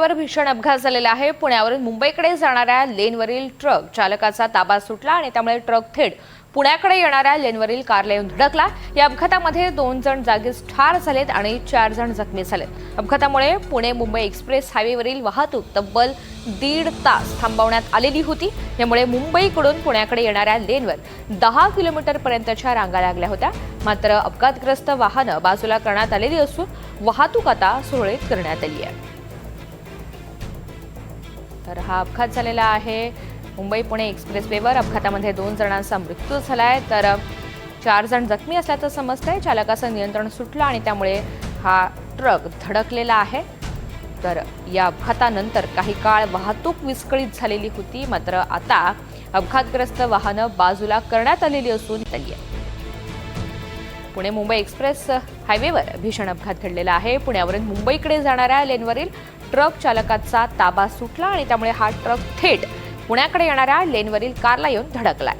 हायवेवर भीषण अपघात झालेला आहे. पुण्यावरून मुंबईकडे जाणाऱ्या लेनवरील ट्रक चालकाचा ताबा सुटला आणि त्यामुळे ट्रक थेट पुण्याकडे येणाऱ्या लेनवरील कारला येऊन धडकला. या अपघातामध्ये दोन जण जागीच ठार झालेत आणि चार जण जखमी झालेत. अपघातामुळे पुणे मुंबई एक्सप्रेस हायवेवरील वाहतूक तब्बल दीड तास थांबवण्यात आलेली होती. यामुळे मुंबईकडून पुण्याकडे येणाऱ्या लेनवर दहा किलोमीटर पर्यंतच्या रांगा लागल्या होत्या. मात्र अपघातग्रस्त वाहनं बाजूला करण्यात आलेली असून वाहतूक आता सुरळीत करण्यात आली आहे. तर हा अपघात झालेला आहे. मुंबई पुणे एक्सप्रेसवेवर अपघातामध्ये दोन जणांचा मृत्यू झाला आहे तर चार जण जखमी असल्याचं समजतंय. चालकाचं नियंत्रण सुटलं आणि त्यामुळे हा ट्रक धडकलेला आहे. तर या अपघातानंतर काही काळ वाहतूक विस्कळीत झालेली होती. मात्र आता अपघातग्रस्त वाहनं बाजूला करण्यात आलेली असून पुणे मुंबई एक्सप्रेस हायवेवर भीषण अपघात घडलेला आहे. पुण्यावरून मुंबईकडे जाणाऱ्या लेनवरील ट्रक चालकाचा ताबा सुटला आणि त्यामुळे हा ट्रक थेट पुण्याकडे येणाऱ्या लेनवरील कारला येऊन धडकलाय.